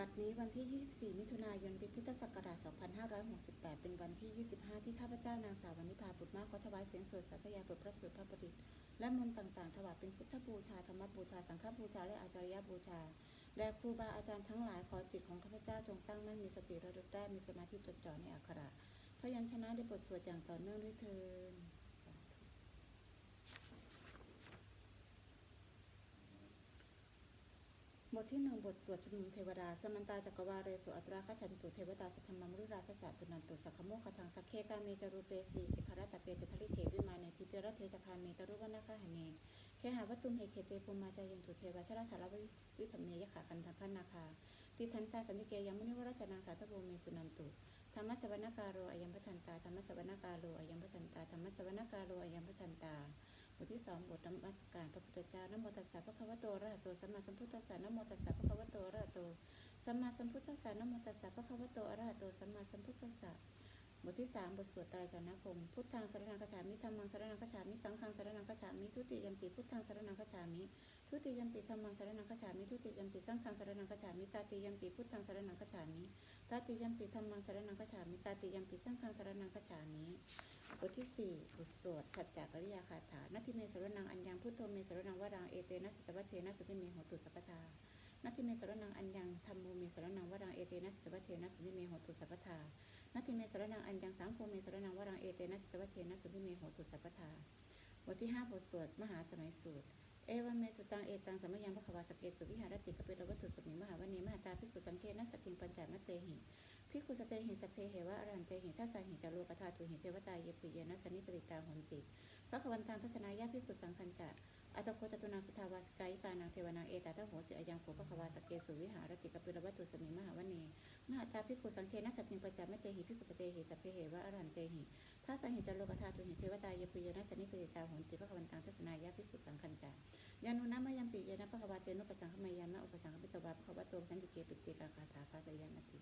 บัดนี้วันที่ 24 มิถุนายนปีพุทธศักราช 2568 เป็นวันที่ 25 ที่ข้าพเจ้านางสาววนิพาบุตรมากขอถวายเสียงสวดสัตยาบทพระสูตรพระประดิษฐ์และมนต์ต่างๆ ถวายเป็นพุทธบูชาธรรมบูชา สังฆบูชา และอาจารยบูชาและครูบาอาจารย์ทั้งหลายขอจิตของข้าพเจ้าจงตั้งมั่นมีสติระลึกได้มีสมาธิจดจ่อในอักขระพยัญชนะได้บทสวดอย่างต่อเนื่องด้วยเทิน บทที่หนึ่งบทสวดชุมนุมเทวดา สมันตาจักรวาเรสุอัตราคชันตุเทวตาสัทธมมรุราชสาสุนันตุสักขโมคทังสักเคกาเมจารุเปกีสิขารตตเตจทริเทวิมาเนทิเปรเทจคาเมตรุวนาคาหเนเคหาวัตุมเหเคเตปุมาจายันตุเทวชราธารวิธรรมเมยขาคันทัพนาคาติทันตาสันติเกยมุนิวรจนางสาธโบเมสุนันตุธรรมสวนาการโรอายัมพทันตาธรรมสวนาการโรอายัมพทันตาธรรมสวนาการโรอายัมพทันตา บทที่สองบทนมัสการพระพุทธเจ้านโมตัสสะพระคะวะโตอะระหะโตสัมมาสัมพุทธัสสะนโมตัสสะพระคะวะโตอะระหะโตสัมมาสัมพุทธัสสะนโมตัสสะพระคะวะโตอะระหะโตสัมมาสัมพุทธัสสะบทที่สามบทสวดไตรสารณคมพุทธังสรณังคฉามิธัมมังสรณังคฉามิสังฆังสรณังคฉามิทุติยัมปิพุทธังสรณังคฉามิทุติยัมปิธัมมังสรณังคฉามิทุติยัมปิสังฆังสรณังคฉามิตาติยัมปิพุทธังสรณังคฉามิตาติยัมปิธัมมังสรณังคฉามิตาติยัมปิสังฆังสรณังคฉามิ บทที่สี่บทสวดสัจจกริยาคาถานัตถิเมสรนังอัญญังพุทโธเมสรนังวรังเอเตนะสิตวัชเชนะสุติเมโหตุสัพพทานัตถิเมสรนังอัญญังธรรมโมเมสรนังวรังเอเตนะสิตวัชเชนะสุติเมโหตุสัพพทานัตถิเมสรนังอัญญังสังโฆเมสรนังวรังเอเตนะสิตวัชเชนะสุติเมโหตุสัพพทาบทที่ห้าบทสวดมหาสมัยสูตรเอวันเมสุตังเอกังสมยังพระควาสเกสุวิหารติกเปิรวัตถุสมิงมหาวณีมหาตาภิกุสังเกตนัสติงปัญจมเตหิ พิคุสเตหิสเพเหวะอรันเตหิทัสสหิจารุปทาตุหิเทวตาเยปิเยนะสนิปติตาหนติพระควันตังทัศนายาพิคุสังคัญจะอัตโคจตุนาสุทาวาสกายกานังเทวนาเอตาทโหสิอายังโภพระควาสเกสุวิหารติกปิรวัตุสมิมหาวณีมหาตาพิคุสังเคนัสสติงปัญจมเตหิพิคุสเตหิสเพเหวะอรันเตหิทัสสหิจารุปทาตุหิเทวตาเยปิเยนะสนิปติตาหนติพระควันตังทัศนายาพิคุสังคัญจะยานุนามายัมปิเยนะพระควาเตนุปสังขมายามะอุปสังขปิตวาพระควาโตสันติเกปิเจกาคาถาภาสยานติ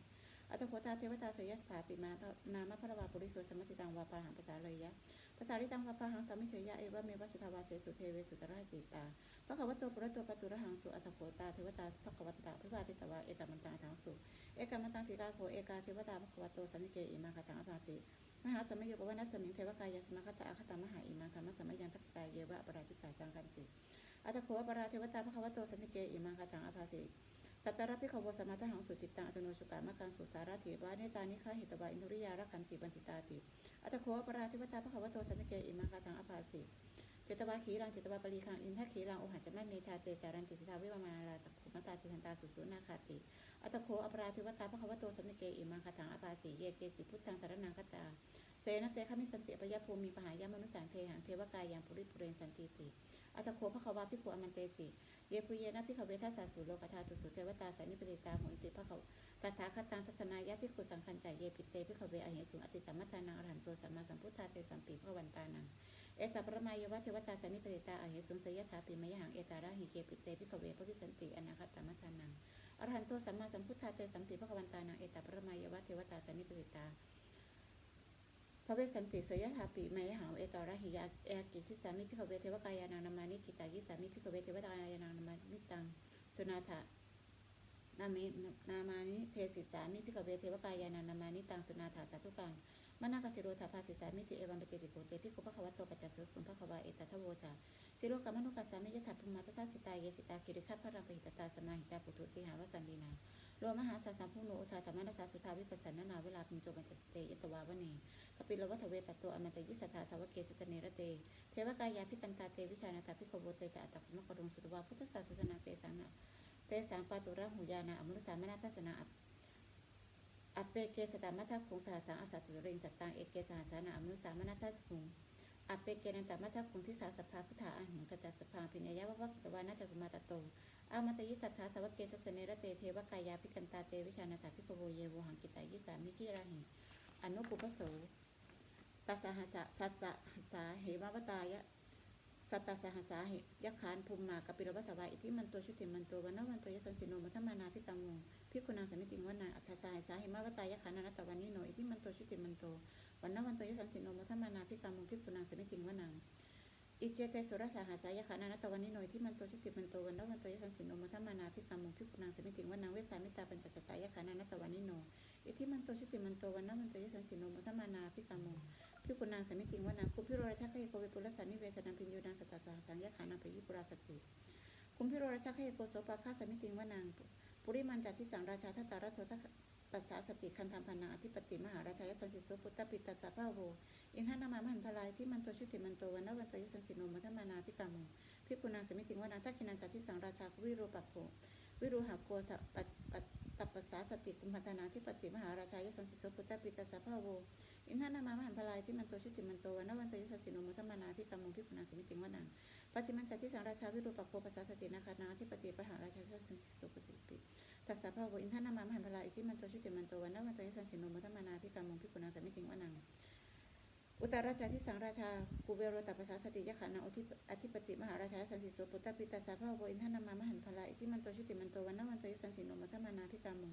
อัตโคตาเทวตาเสยถาปิมานามะพระวาปุริโสสมัติตังวาปาหังภาษาเลยยะภาษาริตังวาปาหังสามิเฉยยะเอวะเมวะสุทาวาเสสุเทเวสุตระหิตาพระขวัตโตปุระโตปตุระหังสุอัตโคตาเทวตาพระขวัตตาพิวาติตวาเอกามันตังทังสุเอกามันตังทีกาโภเอกาเทวตาพระขวัตโตสันนิเกอิมาคตังอภาสิมหาสมัยโยปวนาสมิงเทวกายสมคตาอคตามหาอิมังธรรมสมัยยังทักตาเยวะปราจิตตาสังกันติอัตโคปราเทวตาพระขวัตโตสันนิเกอิมังคตังอภาสิ ตัตระพิขวสมัตหังสุจิตตังอัตโนชุกามะกังสุสาราถิวาเนตานิฆาหิตวาอินทุริยารักขันติบันติตาติอัตโคปราธิวตาพระขวโตสันติเกอิมังคาทังอภาสิเจตวาขีรังเจตวาปรีคังอินทขีรังโอหัจจะไม่เมชาเตจารันติสิทาวิวามาลาจักขุมตาชิทันตาสุสุนาคาติอัตโคอปราธิวตาพระขวโตสันติเกอิมังคาทังอภาสิเยเกสิพุทธังสารนังคตาเสนเตขมิสันติปยภูมิปหายามนุสังเทหังเทวกายังปุริปุเรนสันติติ อัตโคพระขวาพิขุอมันเตสิเยปุเยนะพิขเวทัสสะสุโลกธาตุสุเทวตาสานิปติตาโหนติพระเขาตถาคตังทัศนายะพิขุสังคัญจเยปิเตพิขเวอเหสุอติตมัตตานังอรหันโตสัมมาสัมพุทธาเตสัมปีพระวันตานังเอตปรมายวะเทวตาสานิปติตาอเหสุสยถาปิมยหังเอตาระหิเกปิเตพิขเวพระวิสันติอนาคตมัตตานังอรหันโตสัมมาสัมพุทธาเตสัมปีพระวันตานังเอตปรมายวะเทวตาสานิปติตา พระเวสสันติเสยถาปิเมยหังเอตอระหิยาเอกิคิสามิพิขเวเทวกายานังนามานิกิตายิสามิพิขเวเทวกายานังนามานิตังสุนาถะนามินามานิเทศิสามิพิขเวเทวกายานังนามานิตังสุนาถาสาธุกังมนากสิโรธาภาสิสามิติเอวัมเปติติโกเตพิโกภควโตปัจจสุสุภควาเอตทโวจาสิโรกามนุกัสสามิยถาภุมาตตาสิตาเยสิตาคิริคัพพรังปิตตาสมาหิตาปุถุสีหาวสันดีนา โลมหาสาสัมพุโนอุทาธรรมนัสสาสุทาวิปัสสนานาเวลาพิมโจมัจสเตยตวาวเนกปิลวัฏเวตโตอมตะยิสัทธาสาวกเกสสเนระเต เทวกายาพิกันตาเตวิชานาตาพิโกโวเตจะอัตตะมกรุงสุตวาพุทธศาสนาเตสังนะเตสังปาตุระหุยานาอมนุสามนาทัสนาอเปเกสตามัทคุงสหสังอสัตติเริงสัตตังเอเกสหสานาอมนุสามนาทัสคุง อเปเกนันตมัทคุงทิสาสภาพุทธาอันหงกจัสภาพิญญาวะวะกิตวานาจักุมาตโตอามัตยิสัทธาสาวกเกสสเนระเตเทวกายาพิกันตาเตวิชานาตาพิโกโวเยโวหังกิตายิสามิกิราหิอนุปุปโสตัสหัสสะสัตตะหัสาเหมาวตายะสัตตสหัสาเหยักขานภูมิมากปิรวัตวาอิทิมันโตชุติมันโตวันนวันโตยสันสิโนมัทมานาพิตังวงพิกุณังสมิติงวนาอัชสาหัสสาเหมาวตายะขานนัตตวันนิโนอิทิมันโตชุติมันโตวั วันนวันโตยสันสิโนมัทมานาพิกังวงพิกุณังสมิติงวนังอิเจเตสุรสาหาสายขานานัตวันนิโนยที่มันโตชุติมันโตวันนวันโตยสันสิโนมุทัมมานาพิกามุงพิกุณังสมิติงวันนางเวสามิตาปัญจสตายขานานัตวันนิโนอิทิมันโตชุติมันโตวันนวันโตยสันสิโนมุทัมมานาพิกามุงพิกุณังสมิติงวันนางคุพิโรราชคเฮโกเวปุรสานิเวสนังพิญโยนังสตาสหสังยขานาปยิปุราสติคุมพิโรราชคเฮโกโสปาคาสมิติงวันนางปุริมันจัตทิสังราชาทัตตารัตโทท ปัสสาสติคันธรรมพันนาอธิปติมหาราชายสันสิโสปุตตปิตัสสะพะโวอินทนามามหันพลายที่มันโตชุติมันโตวันนวันโตยสันสิโนมัทมานาพิกามุพิกุณังสมิติงวนาทักขินันจัตทิสังราชาวิโรปักโกวิรูหะโกสปปะปะตัปปสาสติกุมพันธนาทิปติมหาราชายสันสิโสปุตตปิตัสสะพะโวอินทนามามหันพลายที่มันโตชุติมันโตวันนวันโตยสันสิโนมัทมานาพิกามุพิกุณังสมิติงวนังปัจจิมันจัตทิสังราชาวิโรปักโกปัสสาสตินาคานาทิปติมหาราชายสันสิโสปุตติปิ ตัสสะภะโวอินทนามามหันพลาอิทิมันโตชุติมันโตวันนวันโตยสันสิโนมุทมานาพิกามุพิกุณังสมิติงวนังอุตราชาที่สังราชากุเบโรตัปปสาสติยะขานาอธิอธิปติมหาราชาสันสิโสปุตตปิตัสสะภะโวอินทนามามหันพลาอิทิมันโตชุติมันโตวันนวันโตยสันสิโนมุทมานาพิกามุ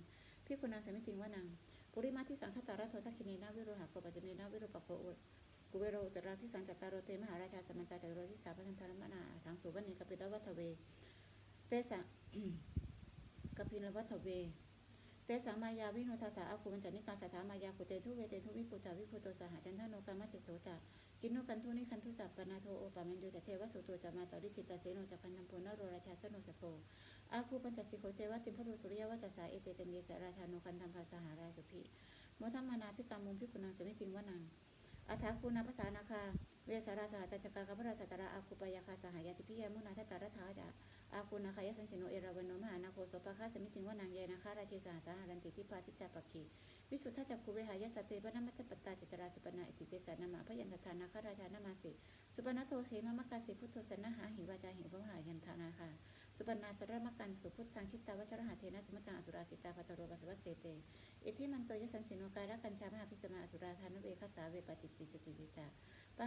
พิกุณังสมิติงวนังปุริมาที่สังทัตตาระโททักขิเนนาวิโรหะโกปัจจเมนาวิโรปะโกอุกุเบโรอุตราที่สังจัตตารโรเตมหาราชาสมันตาจัตโรที่สาพันธารมนาทางสุวรรณีกปิตวัฒเวเตสะ กพิลวัฒเว เตสังมายาวิโนทาสาอาคูมันจันิการสถามายาคุเตทุเวเตทุวิปุจาวิปุโตสหจันทโนกามัจโสจากินโนกันทุนิคันทุจัปปนาโทโอปามันโยจะเทวสุโตจะมาตอริจิตตาเสโนจะพันนัมโพนโรราชาสโนสโตอาคูปัญจสิโคเจวติมพุสุริยวัจสาเอเตจันเยสราชาโนคันธรรมภาสหาราจุพิโมทัมมานาพิกามุมพิกุณังสมิติงวนังอัฐาคูนาภาษานาคา เวสาราสหตจกากพระสัตระอาคูปยาคาสหายาติพิยมุนาทตารัฐาจาอาคุณนาคายสันสิโนเอราวันโนมหานาโคโสปะคาสมิติงว่านางเยนาคาราชิสาสาหารันติทิปาติจาปคีวิสุทธจักคุเวหายสตเตปนามัจจปตาจิตราสุปนาอิติเตสานามาพยันตทานาคาราชานามาสิสุปนาโตเทมะมะกาสิพุทโธสนะหาหิวาจาหิวหายันทานาคาสุปนาสระมกันสุพุทธังชิตตาวัชรหาเทนะสุมตังอสุราสิตาปัตโรปัสวัสเสเตอิทิมันโตยสันสิโนกายละกัญชามหาพิสมาอสุราธานเวคสาเวปจิตติสุติวิตา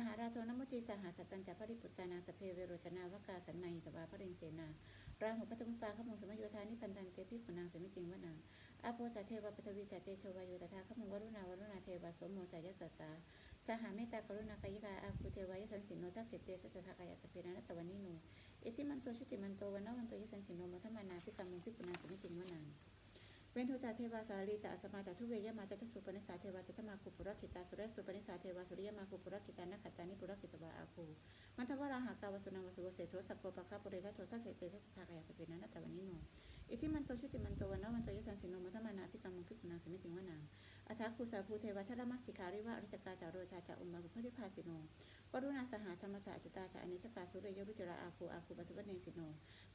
หาราโทนมุจิสหาสตันจัปริปุตตานาสเพเวโรจนาวกาสันนัยตวาพรินเสนาราหุพัตมุปาขมุงสมโยธานิพันธันเตพิขุนางสมิติงวนังอาโปจาเทวปทวีจาเตโชวายุตถาขมุงวรุณาวรุณาเทวาโสโมจายสัสสาสหาเมตตากรุณากายิกาอาคูเทวายสันสินโนทัสเสเตสัตถากายสเพนันตวันนิโนอิทิมันโตชุติมันโตวันนวันโตยสันสินโนมัทมานาพิกามุงพิขุนางสมิติงวนัง เวนทุจาเทวาสารีจะสมาจาทุเวยมาจัตสุปนิสาเทวาจัตมาคุปุรคิตาสุรสุปนิสาเทวาสุริยมาคุปุรคิตานักขัตานิปุรคิตวาอาคูมันทวราหากาวสุนังวสุวเสโทสัพโกปะคาปุเรทัโททัสเสเตทัสทากายสเปนันตะวันนิโนอิทิมันโตชุติมันโตวันนวันโตยสันสิโนมัทมานาพิกามุงพิขุนางสมิติงวนัง อัฏฐคูสาภูเทวชรมักจิคาริวะอริตกาจาโรชาจาอุมาภุพริภาสิโนวรุณาสหาธรรมจาจุตาจาอนิชกาสุเรยรุจราอาคูอาคูปัสสวเนสิโน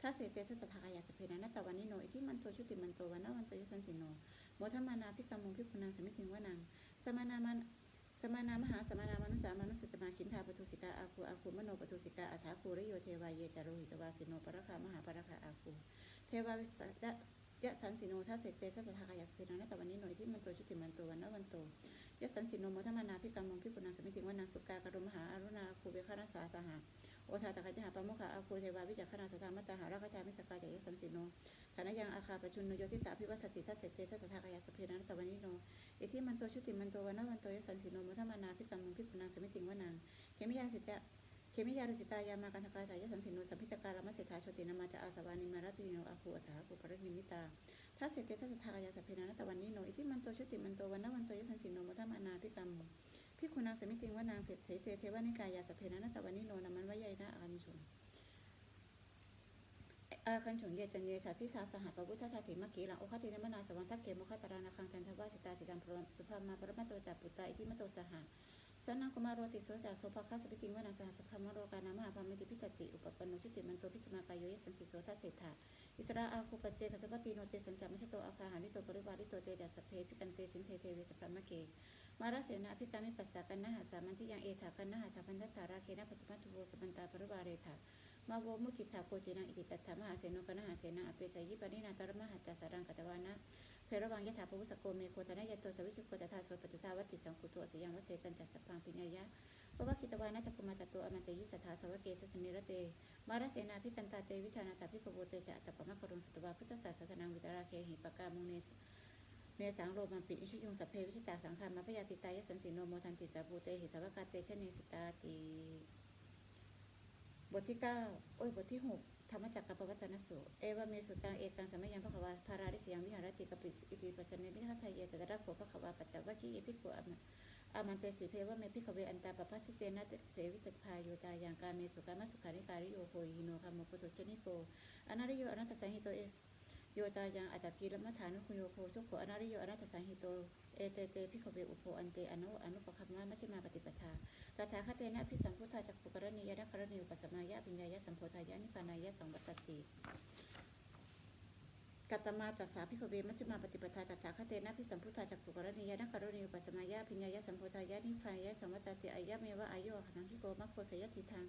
ทัสเสเตสัตถากายสเปนันตวันนิโนอิทิมันโตชุติมันโตวันนวันโตยสันสิโนโมทมานาพิกามุงพิกุณังสมิติงวนังสมานามันสมานามหาสมานามนุสามนุสตมาคินทาปทุสิกาอาคูอาคูมโนปทุสิกาอัฏฐคูริโยเทวายเยจารุหิตวาสิโนปรคามหาปรคาอาคูเทวาวิส ยะสันสิโนทัสเสเตสัตถากายสเพนังนตวันนี้หน่อยที่มันโตชุติมันโตวันนวันโตยะสันสิโนโมทัมานาพิกามุงพิกุณังสมิติงวนังสุกากรุมหาอรุณาคูเบคานาสาสหาโอทาตะกัจหาปะมุขะอาคูเทวาวิจักขณาสตามัตตาหาราคจามิสกายะยะสันสิโนฐานะยังอาคาปชุนโนโยติสาพิวัสติทัสเสเตสัตถากายสเพนันตวันนิโนอิทิมันโตชุติมันโตวันนวันโตยะสันสิโนมุทมานาพิกามุงพิกุณังสมิติงวนังเขมิยาสิตะ เขมิยารุสิตายามากันทกาสายสันสิโนสัมพิตการามเสถาโชตินามาจะอาสวานิมารัติโนอาคูอัตถาคูปรินิมิตาทัสเสเตทัสถากายสเพนันตวันนิโนอิทิมันโตชุติมันโตวันนวันโตยสันสินโนมุทมานาพิกามุงพิกุณังสมิติงว่านางเศรษฐเทเทวานิกายาสเพนันตวันนิโนนามันวะยายนะอานิชุนอาคันฉุงเยจันเยสาธิสาสหัสปะพุทธชาติมัคคีหลังโอคตินมนาสวรรทักเขมุขตารานาคังจันทวาสิตาสิตังพรหมสุพรหมาปรมาโตจัปปุตตาอิทิมโตสหะ สันนังกุมารโรติโสจาโสภคัสสปิติงวนาสหสพรมโรกานามหาพรหมิติพิตติอุปปันโนชุติมันโตพิสมากายโยยสันสิโสทัสเศรษฐาอิสราอาคูปัจเจกสัพพติโนเตสัญจามชโตอาคาหานิโตปริวาริโตเตจัสสพเพพิกันเตสินเทเทเวสพรมเกมาราเสนาพิกามิปัสสะกันนะหาสามันที่ยังเอถากันนะหาทาพันธตาราเคนะปัจจุบันตุโวสมันตาปริวาเรถามาโวมุจิตาโกจินังอิติตัตถามหาเสนุกนะหาเสนาอเปสายิปนินาตรมหัจจาสารังกัตวานะ เพระวังยะถาภวุสโกเมโคตนะยะโตสวิจุโกตถาสวปตุทาวัติสังคุโตสยังวเสตันจัสสพังปิญญายะปวะคิตวานะจักุมาตโตอมันเตยิสัทธาสวะเกสสนิรเต มารเสนาพิกันตาเตวิชานาตาพิปโวเตจะอัตตปะมะกรุงสุตวาพุทธศาสนาวิตราเคหิปกามุงเนสเนสังโรมันปิอิชุยงสัพเพวิชิตาสังฆามาพยาติตายสันสิโนโมทันติสาภูเตหิสาวกาเตชเนสุตาติบทที่9โอ้ยบทที่6 ธรรมจักรกับปวัตนสูตรเอวาเมสุตังเอกังสมัยยังพระขวาภาราริสยังวิหารติกปริสอิติปัสสเนมิทัทไทยเยตตระโขพระขวาปัจจวัคคีเอพิโกอมอามันเตสีเพวะเมพิขเวอันตาปปัชชิเตนะเสวิตพายโยจายังกาเมสุกามสุขาริการิโยโหยิโนคามโมปุตชนิโกอนาริโยอนัตตสังหิโตเอส โยจายังอัตตกีลมัฐานุคุโยโคทุกขอนาริโยอนัตสังหิโต เอเตเตพิขเวอุโพอันเตอนุอนุปคัมมะมัชฌิมาปฏิปทาตถาคตเตนะพิสัมพุทธาจักปุกรณียนะกรณีอุปสมายะปิญญายะสัมโพธายะนิพพานายะสังวัตติกัตตมาจัสสาพิขเวมัชฌิมาปฏิปทาตถาคตเตนะพิสัมพุทธาจักปุกรณียนะกรณีอุปสมายะปิญญายะสัมโพธายะนิพพานายะสังวัตติอายะเมวะอายุอขังคิโกมัคโคสยทิทาง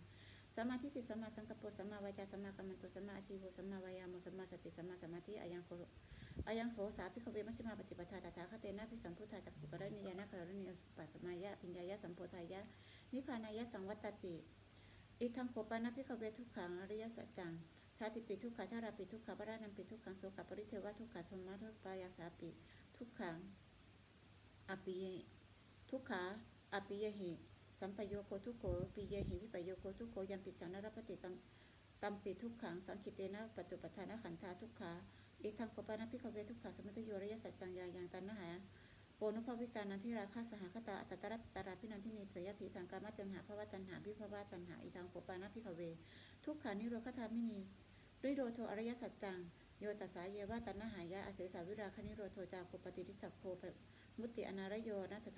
สัมมาทิฏฐิสัมมาสังกัปโปสัมมาวาจาสัมมากัมมันโตสัมมาอาชีวสัมมาวายาโมสัมมาสติสัมมาสมาธิอายังโคอายังโสสาพิขเวมัชฌิมาปฏิปทาตถาคตเตนะพิสัมพุทธาจักปุกรณียนะกรณีอุปสมายะปิญญายะสัมโพธายะนิพพานายะสังวัตติอิทังโคปานะพิขเวทุกขังอริยสัจจังชาติปิทุกขาชาราปิทุกขาปรานัมปิทุกขังโสกปริเทวะทุกขาสมมาทุกปายาสาปิทุกขังอปิเยทุกขาอปิยหิ สัมปโยโคทุกโขปิเยหิวิปโยโคทุกโขยัมปิจังนรปฏิตัมตัมปิทุกขังสังคิเตนะปัจจุปทานขันธาทุกขาอิทังโคปานะพิขเวทุกขาสมุทโยอริยสัจจังยายังตันนหาโปนุภวิการนันทิราคาสหคตาอัตตรัตตราพินันทินีเสยถีทางการมัจจันหาภวตันหาวิภวตันหาอีทางโคปานะพิขเว ทุกขานิโรคธามินีด้วยโรโทอริยสัจจังโยตัสสาเยวาตันนหายะอเสสาวิราคนิโรโทจาโคปฏิริสักโคมุตติอนารโยนัส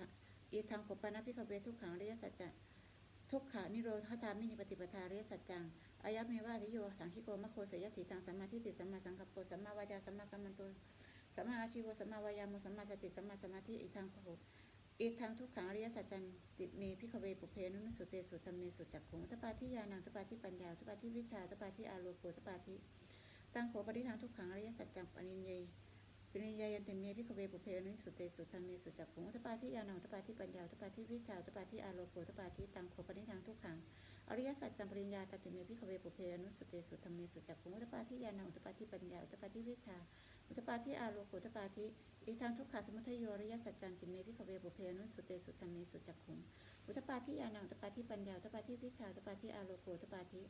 อีทางโคปานะพิขเวทุกขังอริยสัจจะทุกขานิโรธธามินีปฏิปทาอริยสัจจังอายะเมวะทิโยสังคิโกมะโคเสยถีทางสัมมาทิฏฐิสัมมาสังกัปโปสัมมาวาจาสัมมากัมมันโตสัมมาอาชีวสัมมาวายามุสัมมาสติสัมมาสมาธิอีกทางโหอีกทางทุกขังอริยสัจจันติเมพิขเวปุเพนุนสุเตสุธรรมเมสุจักขุงตปาทิยานังตปาทิปัญญาตปาทิวิชาตปาทิอาโลโกตปาทิตั้งโขปริทางทุกขังอริยสัจจังปณินเย ปณิยายันติเมพิขเวปุเพนุสุเตสุธรรมเมสุจักขุงตปาทิยานังตปาทิปัญญาตปาทิวิชาตปาทิอาโลโกตปาทิตังโขปริทางทุกขังอริยสัจจังปริญญาตติเมพิขเวปุเพนุสุเตสุธรรมเมสุจักขุงตปาทิยานังตปาทิปัญญาตปาทิวิชาอุตปาทิอาโลโกอุตปาทิอีกทางทุกขสมุทัยโยอริยสัจจันติเมพิขเวบุเพนุสุเตสุธรรมเมสุจักขุงอุตปาทิยานังอุตปาทิปัญญาอุตปาทิวิชาอุตปาทิอาโลโกอุตปาทิ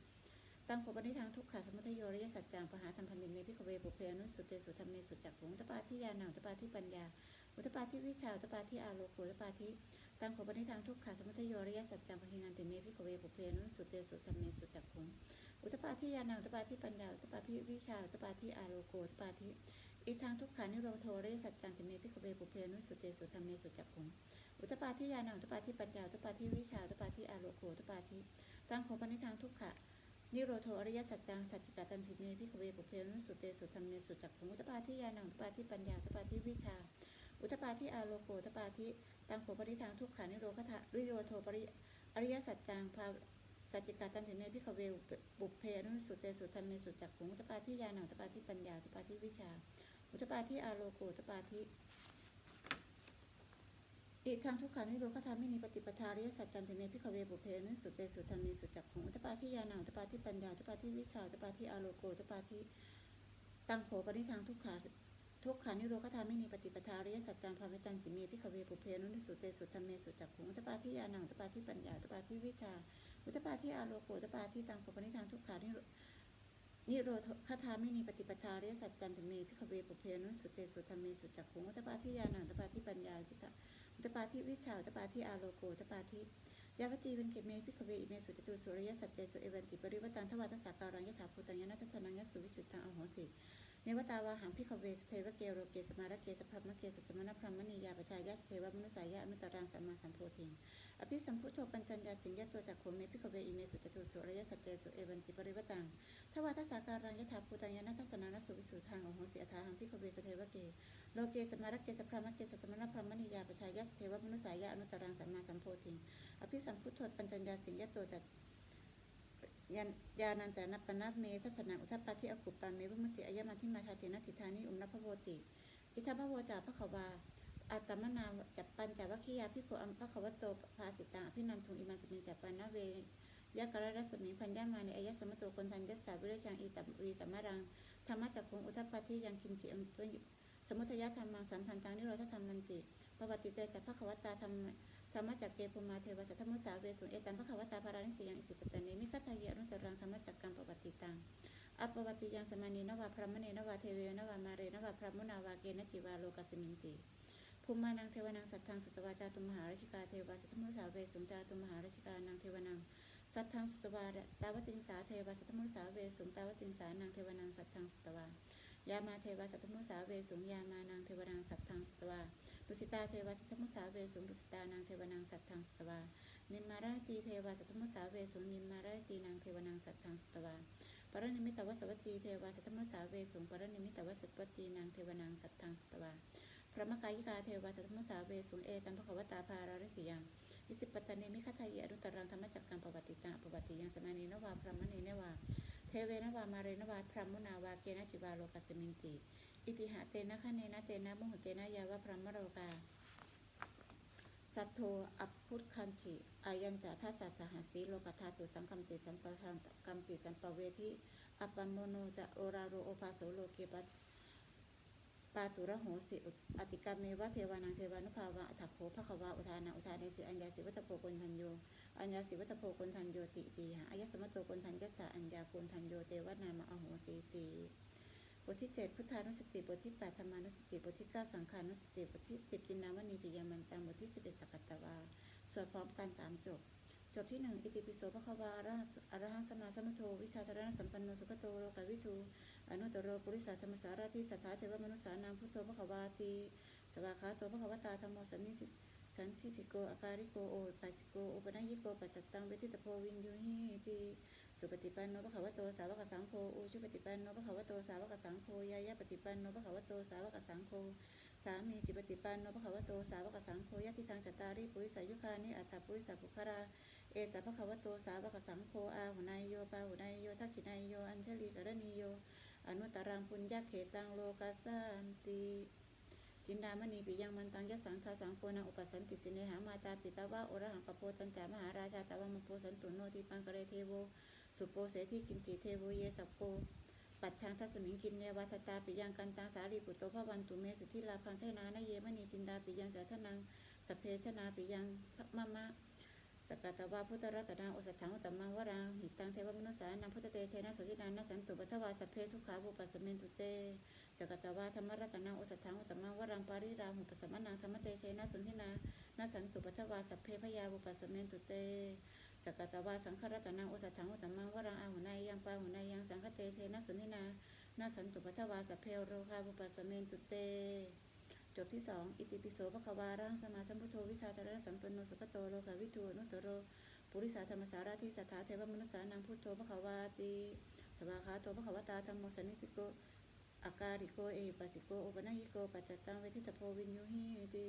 ตังโขปนิทางทุกขาสมุทัยโยริยสัจจังปหาธรรมพันธิเมพิขเวบุเพนุสุเตสุธรรมเมสุจักขุงอุตปาทิยานังอุตปาทิปัญญาอุตปาทิวิชาอุตปาทิอาโลโกอุตปาทิตังโขปนิทางทุกขาสมุทัยโยริยสัจจังปหินันติเมพิขเวบุเพนุสุเตสุธรรมเมสุจักขุงอุตปาทิยานังอุตปาทิปัญญาอุตปาทิวิชาอุตปาทิอาโลโกอุตปาทิอีทางทุกขานิโรโทเรสัจจังติเมพิกเวปุเพนุสุเตสุธรรมเมสุจักขุงอุตปาทิยานังอุตปาทิปัญญาอุตปาทิวิชาอุตปาทิอาโลโกอุตปาทิตังโขปนิทางทุกขะ นิโรโทอริยสัจจังสัจจิกาตันติเมพิกเวปุเพนุสุเตสุธรรมเมสุจักขุงอุตปาทิยานังอุตปาทิปัญญาอุตปาทิวิชา อุตปาทิอาโลโกอุตปาทิตังโขปนิทางทุกขานิโรคทะนิโรโทปริอริยสัจจังภาสัจจิกาตันติเมพิกเวบุเพนุสุเตสุธรรมเมสุจักขุงอุตปาทิยานังอุตปาทิปัญญาอุตปาทิวิชา อุตปาทิอาโลโกอุตปาทิ อีกทางทุกขานิโรคธรรมมินีปฏิปทาริยสัจจันติเมพิขเวบุเพนุสุเตสุธรรมีสุจักขุงอุตปาทิยานังอุตปาทิปัญญาอุตปาทิวิชาอุตปาทิอาโลโกอุตปาทิตังโขปนิทางทุกขาทุกขานิโรคธรรมมินีปฏิปทาริยสัจจังภาวิตันติเมพิขเวบุเพนุสุเตสุธรรมีสุจักขุงอุตปาทิยานังอุตปาทิปัญญาอุตปาทิวิชา อุตปาทิอาโลโกอุตปาทิตังโขปนิทางทุกขานิโรนิโรธคาถามินีปฏิปทาเรยสัจจันติเมพิขเวปุเพนุสุเตสุธรรมเมสุจักขุงอุตปาทิยานังอุตปาทิปัญญาอุตอุ ตปาทิวิชาอุตปาทิอาโลโกตปาทิยาวจีเป็นเกเมพิคเวอิเมสุจตุสุริยสัจเจสุเอวันติปริวัตังทวาตสาการังยถาภูตังยนัตสนังยสุวิสุตังอโหสิ เนวตาวาหังพิขเวสเทวเกโรเกสมาระเกสพรมเกสสมณพรหมณียาปชายาสเทวมนุสายะอนุตรังสัมมาสัมโพธิงอภิสัมพุทโธปัญจัญญาสิงยตัวจากโขเมพิกเวอิเมสุจตุสุระยสัจเจสุเอวันติปริวตังทวาทสาการังยถาภูตังยนัทสนานสุวิสุทธังโอโหสิอัฐาหังพิกเวสเทวเกโลเกสมาระเกสพรามเกสสมณพรหมณียาปชายาสเทวมนุสายะอนุตรังสัมมาสัมโพธิงอภิสัมพุทโธปัญจัญญาสิงยตัวจาก ยันยานันจานัปนับเมทัสนาอุทัปปะทิอกุปปาเมวุมุติอายมันทิมาชาตินัติธานิอุมนพโวติอิทัพโวจาพระขวาอัตมนาจับปัญจวัคคียาพิโกอัมพระขวโตภาสิตังอภินันทุงอิมาสมิจัปปานะเวยะกรรัสมิพัญญามาในอายะสมโตคนทันยัสสาวิเรชังอีตัมอีตัมมารังธรรมจักคงอุทัปปะทิยังกินจิอัมตุสมุทยธรรมังสัมพันธังนิโรธธรรมมันติปวัติเตจัพพะขวตาธรรม ธรรมจักรเกภูมาเทวสัทธมุสาเวสุเอตัมภควตาภารานิสียังอิสิปตตเนมิคัตถายะอนุตรังธรรมจักกังปวัติตังอัปปวัตติยังสมานีนวาพรหมเนนวาเทเวนวามาเรนวาพรหมุนาวาเกนจิวาโลกัสมินติภูมานังเทวนังสัทธังสุตวาจาตุมหาราชิกาเทวสัทธมุสาเวสุจาตุมหาราชิกานังเทวนังสัทธังสุตวาตาวติงสาเทวสัทธมุสาเวสุตาวติงสานังเทวนังสัทธังสุตวายามาเทวสัทธมุสาเวสุยามานังเทวนังสัทธังสุตวา ดุสิตาเทวสัทธมุสาเวสุงดุสิตานังเทวนังสัทธังสุตวา นิมมาราตีเทวสัทธมุสาเวสุงนิมมาราตีนังเทวนังสัทธังสุตวาปรนิมิตวสวัตตีเทวสัทธมุสาเวสุงปรนิมิตวสวัตตีนังเทวนังสัทธังสุตวาพระมกายิกาเทวาสัทมุสาเวสุงเอตัมภควตาภาราริสยังวิสิปตตเนมิคัทายอนุตรังธรรมจักกังปวัตติตังปวัตติยังสมานีนวาพรหมณีนวาเทเวนวามาเรนวาพรหมุนาวาเกนะจิวาโลกัสมินติ อิติหะเตนะคะเนนะเตนะมุหเตนะยาวะพรหมโรกา สัทโทอัพพุทคันจิอายัญจาทัสสะสหัสีโลกธาตุสังคัมปิสัมปะทังกัมปิสัมปะเวทิอัปปมโมโนจะโอราโรโอภาโสโลเกปัปาตุระโหสิอติกรรมเมวะเทวานังเทวานุภาวะอัฏฐโขภควาอุทานาอุทาเนสิอัญญาสิวัตโพกนทันโยอัญญาสิวัตโพกนทันโยติตีหะอายสมโตกนทันยัสสะอัญญาโกนทันโยเตวะนามะอโหสีตี บทที่เจ็ดพุทธานุสติบทที่แปดธรรมานุสติบทที่เก้าสังขานุสติบทที่สิบจินนามณีปิยมันตังบทที่สิบเอ็ดสกกัตวาสวดพร้อมกันสามจบ จบที่หนึ่งอิติปิโสภควาอรหังอรหังสมาสมมโทวิชาจารณสัมปันโนสุขโตโลกวิทูอนุตตโรปุริสาธรรมสาราทิสัทธาเทวมนุสานังพุทโธพระควาติสวากขาโตพระควตาธรรมโมสันนิสิสันทิสิโกอาการิโกโอปัสสิโกอุปนัยิโกปัจจตังเวทิตโพวินยูหิติ สุปฏิปันโนพระควโตสาวกสังโฆอุชุปฏิปันโนพระควโตสาวกสังโฆยายาปฏิปันโนพระควโตสาวกสังโฆสามีจิปฏิปันโนพระควโตสาวกสังโฆยะทิทางจตาริปุริสายุคานิอัตถปุริสาภุคาราเอสะพระควโตสาวกสังโฆอาหุนายโยปาหุนายโยทักขินายโยอัญชลีกรณีโยอนุตารังปุญญาเขตังโลกัสสันติจินดามณีปิยังมันตังยะสังทาสังโฆนังอุปสันติสิเนหามาตาปิตาวะโอรหังปโปตัญจามหาราชาตาวะมโปสันตุโนทิปังกเรเทโว สุโปเสทิกินจิเทโวเยสัพโปปัจชังทัสมิงกินเนวัตตาปิยังกันตังสาลีปุตโตภวันตุเมสิทิลาพังชนานเยมณีจินดาปิยังจัทนังสเพชนาปิยังมะมะสกัตวาพุทธรัตนาโอสถังอุตมังวรังหิตังเทวมนุสานังพุทธเตชนะสุทินานะสันตุปัทวาสเพทุขาบุปัสเมนตุเตสกัตวาธรรมรัตนาโอสถังอุตมังวรังปาริราหุปัสสมนังธรรมเตชนะสุทินานะสันตุปัทวาสเพพยาบุปัสสเมนตุเต สกตวาสังฆรัตนาโอสถังอุตมังวรังอาหุนายยังปาหุนายังสังฆเตเชนะสุทินานะสันตุปัทวาสเพโรคาบุปัสเมนตุเต จบที่สองอิติปิโสภควาร่างสมาสัมพุทโธวิชาจารณสัมปันโนสุขโตโลกาวิทูนุตตโรปุริสาธรรมสาราทิสัทธาเทวมนุสานังพุทโธภควาติสวาคาโตภควตาธรรมโมสันนิติโกอาการิโกเอปัสสิโกอุปนัยิโกปัจจตังเวทิตโพวินยูหิติ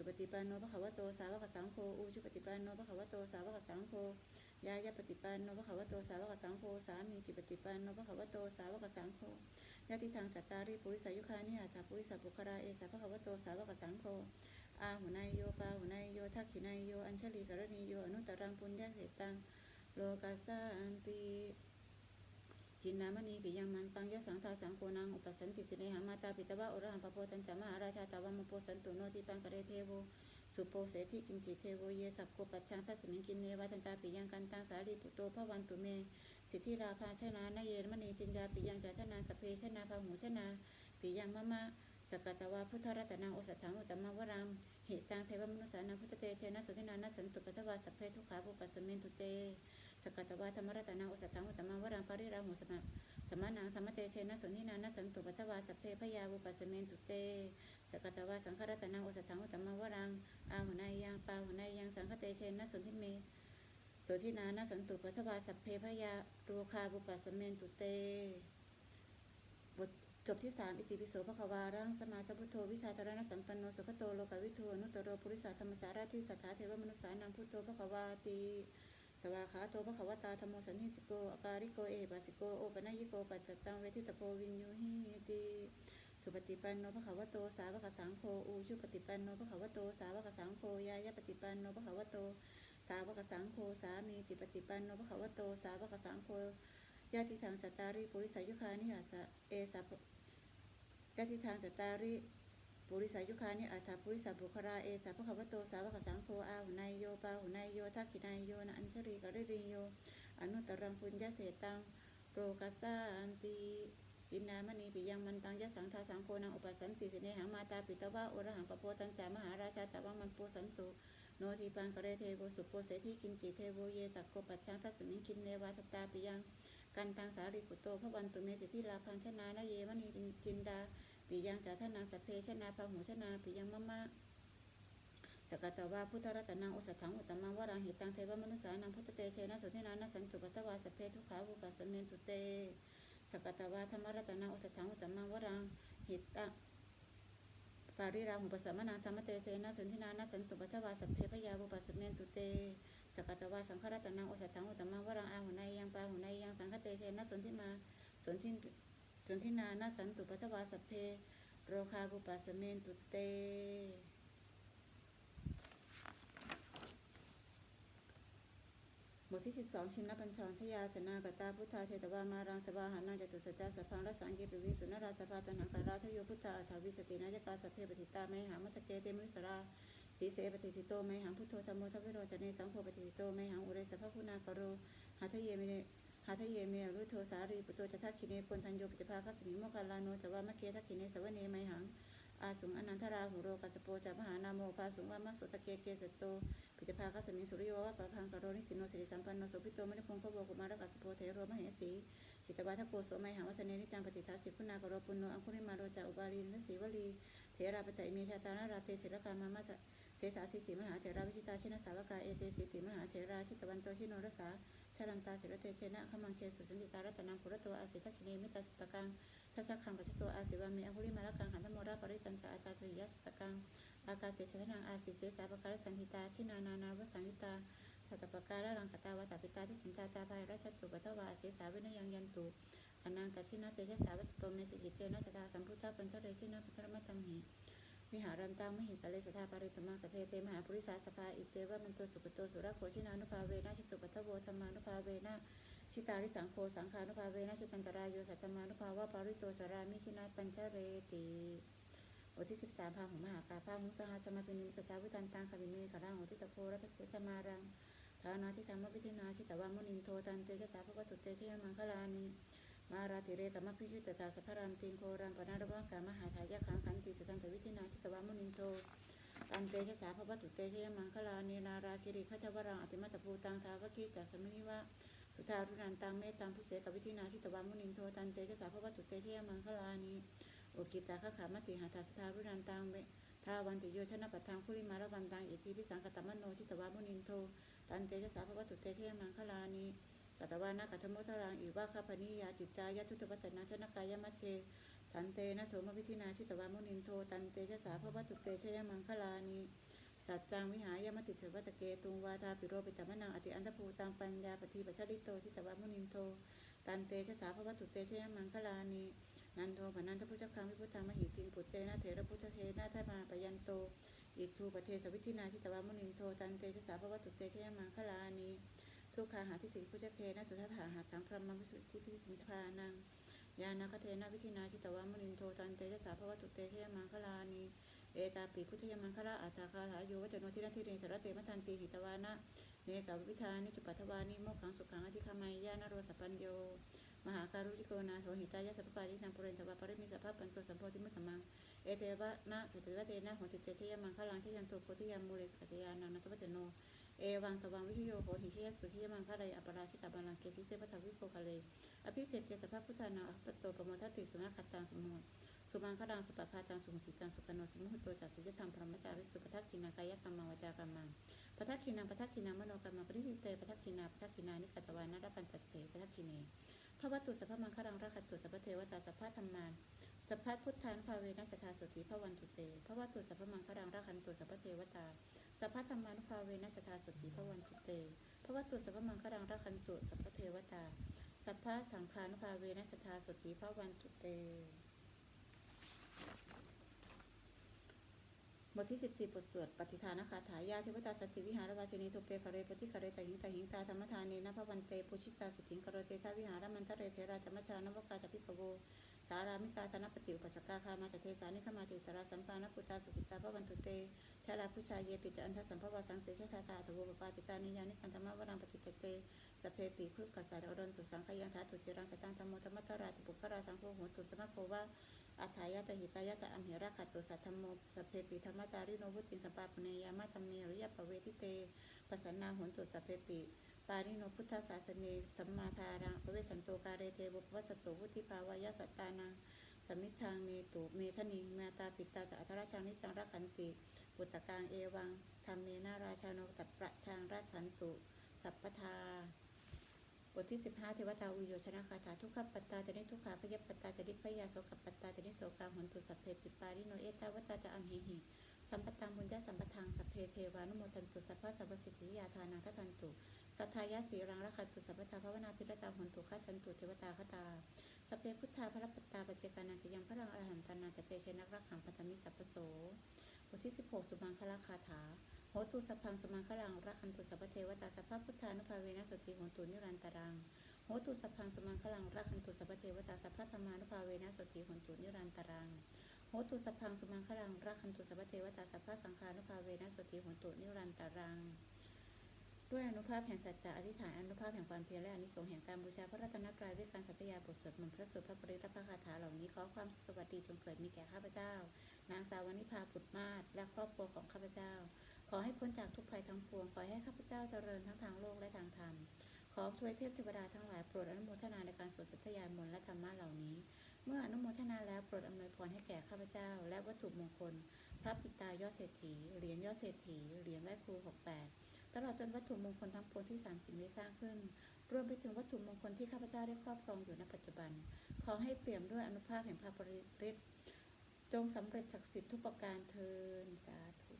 สุปฏิปันโนภควโตสาวกสังโฆอุชุปฏิปันโนภควโตสาวกสังโฆยายาปฏิปันโนภควโตสาวกสังโฆสามีจิปฏิปันโนภควโตสาวกสังโฆยะติทางจัตตาริปุริสายุคานิอัตถปุริสาปุคราเอสาภควโตสาวกสังโฆอาหุนายโยปาหุนายโยทักขินายโยอัญชลีกรณีโยอนุตตรังปุญญาเหตังโลกัสสันติ จินนามณีปิยังมันตังยะสังทาสังโฆนังอุปสันติสิเนหามาตาปิตวะอรหังปโพตัญจมหาราชาตาวะมโพสันตุโนติปังกะเรเทโวสุโปเสติกินจิเทโวเยสัพโกปัจจังทัสมิงกินเนวัตันตาปิยังกันตังสาลีปุโตพระวันตุเม สิทธิราภาชนะนเยรมณีจินดาปิยังจัตนาสพเพชนาพาหูชนาปิยังมะมะสกตวาพุทธรัตนังโอสถังอุตตมวรังหิตังเทวมนุสานังพุทธเตเชนะสุทินานะสันตุปัทวาสัพเพทุขาบุปัสสเมนตุเต กัตวาธรรมรัตนังโอสถังอุตตมวรังปริราหุสมะสมานังธรรมเตเชนะสุทินานะสันตุปัทวาสัพเพพยาบุปัสเมนตุเตสกัตวาสังฆรัตนังโอสถังอุตตมวรังอาหุนายยังปาหุนายยังสังฆเตเชนะสุทิเมสุทินานะสันตุปัทวาสัพเพพยาโรคาบุปัสเมนตุเตจบที่สามอิติปิโสภควาร่างสมาสัพพุทโธวิชาจารณสัมปันโนสุขโตโลกวิทูอนุตตโรปุริสาธรรมสาราทิสัทธาเทวมนุสานังพุทโธภควาติ สวาขาโตภควตาธรรมโมสันนิติโกอาการิโกเอปัสิโกโอปนัยยิโกปัจจตังเวทิตโพวินยูหิติสุปฏิปันโนภควโตสาวกสังโฆอูชุปฏิปันโนภควโตสาวกสังโฆยายาปฏิปันโนภควโต สาวกสังโฆสามีจิปฏิปันโนภควโตสาวกสังโฆญาติทางจัตตาริปุริสายุคานิหาสะเอสะยะทิทางจตาริ ปุริสายุคานิอัฏฐปุริสาบุคราเอสาพะคะวะโตสาวกสังโฆอาหุนายโยปาหุนายโยทักขินายโยนะอัญชรีกริริโยอนุตรังปุญญเสตังโรกัสสาอันติจินนามณีปิยังมันตังยะสังทาสังโฆนังอุปสันติสิเนหังมาตาปิตวะโอระหังปโพตันจามหาราชาตะวังมันโปสันตุโนทีปังกเรเทโวสุโปเสธิกินจิเทโวเยสักโกปัจจังทัสมิงคินเนวาทตาปิยังกันตังสาริปุโตพระวันตุเมสิทธิลาพังชนะนะเยวณีจินดา ปิยังจาทนังสัพเพชนาพาหูชนาปิยังมะมะสกตวาพุทธรัตนังอุสถังอุตมังวรังหิตังเทวมนุสานังพุทธเตเชนะสุเทนานะสันตุปัตตวาสพเพทุขาวุปัสสเมนตุเตสกตวาธรรมรัตนังอุสถังอุตมังวรังหิตังปาริราหุปสสมนังธรรมเตเสนะสุนทินานะสันตุปัตตวาสัพเพพยาวุปัสสเมนตุเตสกตวาสังฆรัตนังอุสถังอุตมังวรังอาหุนายยังปาหุนายยังสังฆเตเชนะสุนทิมาสุนทิ นสุนทินานะสันตุปัตวาสเพ โรคาวุปัสสเมนตุเต บทที่ 12 ชินนปัญชรชยา สนากตา พุทธาเชตวามารังสบาหานาจตุสัจจาสพังรัสสังเกปวิสุนราสภาตันหังการาทโยพุทธาอัฏฐวิสตินายกาสเพปฏิตาไมหามัทเกเตมิสราสีเสปฏิทิโตไมหังพุทโธธรรมโมทวิโรจเนสังโฆปฏิทิโตไมหังอุเรสภคุณากโรหาทะเยเมเน หาทะเยเมรุโทสารีปุตโตจะทักขิเนปนทันโยปฏิภาคัสมิโมกาลาโนจะว่ามะเกทักขิเนสวเนไมหังอาสุงอนันทราหุโรกัสโปจามหานาโมภาสุงวามะสุตะเกเกสตโตปิตภาคัสมิสุริโยวะปะพังกโรนิสินโนสิริสัมปันโนโสภิโตมณิพงศ์พระโวกุมารกัสโพเทโรมเหสีจิตวาทโกโสไมหังวัฒเนนิจังปฏิทัสสิคุณากโรปุณโนอังคุริมาโรจาอุบาลีนสีวลีเถราปจัยเมชาตานาราเตศิรกามามาสเสสาสิติมหาเถราวิชิตาชินสาวกาเอเตสิติมหาเถราชิตวันโตชิโนรสา ชาลันตาศิรเตเชนะขมังเคสุสันติตารัตนังปุระโตอาศิทักขิเนมิตาสุตกังทัสสะขังปัจจโตอาศิวามีอังคุริมาลกังหันธโมราปริตันจาอาตาตริยสุตกังอากาเสชะนังอาสิเสสาปการสันหิตาชินานานาวสังหิตาสัตตปการะรังคตาวตาปิตาที่สัญจาตาภายราชตุปัทวาเสสาวินยังยันตุอนังกัชินะเตชะสาวสโตเมสิกิเจนะสตาสัมพุทธาปัญจเรชินะปัญจรมจัมหิ วิหารันตังมหิตะเลสทาปาริตมังสเพเตมหาปุริสาสภาอิเจวะมันโตสุปโตสุรโคชินานุภาเวนะชิตุปัทโวธรรมานุภาเวนะชิตาริสังโฆสังขานุภาเวนะชิตันตรายโยสัตตมานุภาวะปาริโตจารามิชินาปัญจเรติบทที่13พาหุมหากาพาหุสหาสมาปินิมิตสาวิตันตังควิเมฆรังโอทิตโพรัตเสตมารังฐานาทิธรรมวิธินาชิตวามุนินโทตันเตชะสาภวตุเตชยมังคลานิ มาราติเรกมพิยุตตาสภรันติงโครังปนารวังกามหาทายะขังขันติสุตันตวิธินาชิตวามุนินโทตันเตชะสาภวัตุเตชยมังคลานินาราคิริขจวรังอติมัตภูตังทาวกิจักสมิวะสุทารุนันตังเมตังผู้เสกวิธินาชิตวามุนินโทตันเตชะสาภวัตุเตชยมังคลานิโอกิตาขขามติหาทาสุทารุนันตังเมทาวันติโยชนะปัตตังคุริมาระวันตังอิทิพิสังกตมโนชิตวามุนินโทตันเตชะสาภวัตุเตชยมังคลานิ กัตวานะกัตโมทรังอิวะคาพนิยาจิตจายทุตวัจนะชนกายมัจเจ สันเตนะโสมวิธินาชิตวามุนินโทตันเตชะสาภวตุเตชยมังคลานิสัจจังวิหายมติเสวัตเกตุงวาทาปิโรปิตมนังอติอันตภูตังปัญญาปฏิปัจจริโตชิตวามุนินโทตันเตชะสาภวตุเตชยมังคลานินันโทปนันทพุทธคังวิพุทธังมหิติงปุตเตนะเถระพุทธเทนะทมาปยันโตอิทูปเทสวิธินาชิตวามุนินโทตันเตชะสาภวตุเตชยมังคลานิ ทุกขาหาทิฏฐิพุทธเทนะสุทัฏฐาหาทังพรหมวิสุทธิพิจิตพานังยานาคเทนะวิธินาชิตวามุนินโทตันเตชะสาภวตุเตชยมังคลานิเอตาปิพุทธยมังคลาอัตตาคาถาโยวจโนทินันทิเรสารเตมทันติหิตวานะเนกาวิธานิจุปัทวานิโมขังสุขังอธิคามัยยานโรสปัญโยมหาการุณิโกนาโทหิตายะสัพพปารินังปุเรนตวาปริมิสัพพปันโตสัมโพธิมุตมัง เอเตวะนะสัตวะเตนะโหติเตชยมังคลังชยันโตโพธิยามูเลสกตยานังนัตวะเตโน เอวังตวังวิทโยโหหิเชยสุชยมังคลัยอัปราชิตาบัลังเกสิเสปทวิโกคะเลอภิเศษเกสภะพุทธานาอภิปโตปโมทัตติสุนัขตังสมุหสุมังคลังสุปภาตังสุหุติตังสุขโนสุมุหโตจัสสุยธรรมพรหมจาริสุปทักขินากายกรรมังวจากรรมังปทักขินังปทักขินังมโนกรรมังปริทิเตปทักขินาปทักขินานิกัตวานะรัปันตเตปทักขิเนพระวัตตุสัพพมังคลังราคัตตุสัพพเทวตาสัพพธรรมานสัพพพุทธานภาเวนัสธาสุติพระวันตุเตพระวัตตุสัพพมังคลังราคันตุสัพพเทวตา สัพพะธรรมานุภาเวนัสทธาสุติพระวันตุเตพระวัตตุสัพพมังคลังราคันตุสัพพเทวตา สัพพะสังฆานุภาเวนัสทธาสุติพระวันตุเตบทที่ 14บทสวดปฏิทานคาถายาเทวตาสติวิหารวาสินีทุเปคาเรปฏิคเรตหิงตาหิงตาธรรมทานีนภวันเตปุชิตาสุทิงคารเตทาวิหารมันทะเรเทราจมัชานวกาจพิกโว สารามิกาธนปฏิอุปสกาคามาจเทสานิขมาจิสาราสัมปานปุตตาสุกิตาพระวันตุเตชาลาพุชายเยปิจอันทสัมภวาสังเสชชาตาตโวปปาติกานิยานิกันธรรมวรังปฏิจเตสเพปีคุกัสสะอรนตุสังขยังทาตุจิรังสตังธรรมโมธรรมตราจปุกราสังโฆโหตุสมะโพวะอัฏฐายะจหิตายะจะอัมเหระขัตตุสัทธมโมสเพปีธรรมจาริโนวุตินสัมปาปุเนยามะธรรมเมริยปเวทิเตปสันนาหนตุสเพปี ปาริโนพุทธศาสเนสัมมาทารังปเวสันโตการเรเทบุปวัสตุวุติภาวายสัตตานังสมิทธังเมตุเมทนิมาตาปิตาจะอัทราชังนิจังรักขันติปุตตะกังเอวังธรรมเมนาราชาโนตัปประชังรัชันตุ สัพพทาบทที่ 15 เทวตาอุโยชนะคาถาทุกขปัตตาจะนิทุกขาพยปัตตาจะนิพยาโสกปัตตาจะนิโสกาหุนตุสัพเพปิปาริโนเอตาวตาจะอัมหิหิสัมปตังบุญญาสัมปทังสัพเพเทวานุโมทันตุสัพพะสัพพสิทธิยาทานังทัตันตุ สัทธายะสีรังรักขันตุสัพพตาภาวนาพิรตาหุนตุข้าชันตุเทวตาคตาสพเพพุทธาพระปัตตาปเจกานันจะยังพระรังอรหันตานาจะเตเชนักรักขังปัตมิสัพพโสบทที่ 16 สุมังคลาคาถาโหตุสัพพังสุมังคลังรักขันตุสัพเทวตาสัพพพุทธานุภาเวนะสุติโหนตุนิรันตรังโหตุสัพพังสุมังคลังรักขันตุสัพเทวตาสัพพธรรมานุภาเวนะสุติโหนตุนิรันตรังโหตุสัพพังสุมังคลังรักขันตุสัพเทวตาสัพพสังฆานุภาเวนะสุติโหนตุนิรันตรัง ด้วยอนุภาพแห่งสัจจะอธิษฐานอนุภาพแห่งความเพียรและอนิสงส์แห่งการบูชาพระรัตนตรัยด้วยการสัตยาบทสวดมนต์พระสูตรพระปริตพระคาถาเหล่านี้ขอความสุขสวัสดีจงเกิดมีแก่ข้าพเจ้า นางสาววนิพาบุตมาศและครอบครัวของข้าพเจ้า ขอให้พ้นจากทุกภัยทั้งปวง ขอให้ข้าพเจ้าเจริญทั้งทางโลกและทางธรรม ขอทวยเทพเทวดาทั้งหลายโปรดอนุโมทนาในการสวดสัตยามนต์และธรรมะเหล่านี้ เมื่ออนุโมทนาแล้วโปรดอำนวยพรให้แก่ข้าพเจ้า และวัตถุมงคล พระปิตายอดเศรษฐี เหรียญยอดเศรษฐี เหรียญไหว้ครู68 ตลอดจนวัตถุมงคลทั้งปวงที่สามสิ่งนี้สร้างขึ้น รวมไปถึงวัตถุมงคลที่ข้าพเจ้าได้ครอบครองอยู่ณปัจจุบัน ขอให้เปี่ยมด้วยอนุภาพแห่งพระปริฤทธิ์จงสำเร็จศักดิ์สิทธิ์ทุกประการเทินสาธุ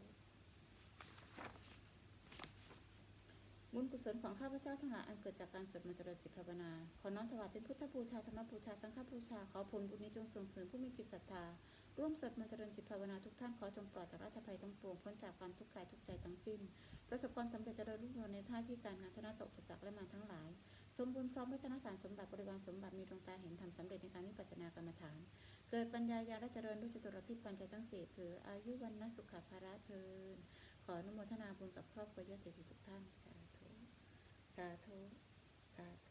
บุญกุศลของข้าพเจ้าทั้งหลายอันเกิดจากการสวดมนต์เจริญจิตภาวนา ขอน้อมถวายเป็นพุทธบูชาธรรมบูชาสังฆบูชาขอผลบุญนี้จงส่งถึงผู้มีจิตศรัทธา ร่วมสวดมนต์เจริญจิตภาวนาทุกท่านขอจงปลอดจากราชภัยทั้งปวงพ้นจากความทุกข์กายทุกใจทั้งสิ้น ประสบความสำเร็จเจริญรุ่งเรืองในท่าที่การงานชนะตกอุปสรรคและมาทั้งหลาย สมบูรณ์พร้อมด้วยธนสารสมบัติบริวารสมบัติมีดวงตาเห็นธรรมสำเร็จในการวิปัสสนากรรมฐาน เกิดปัญญาญาณและเจริญด้วยจตุรพิษปัญจทั้งสี่คืออายุวันนสุขภาระเทินขออนุโมทนาบุญกับครอบครัวยอดเศรษฐีทุกท่านสาธุสาธุสาธุ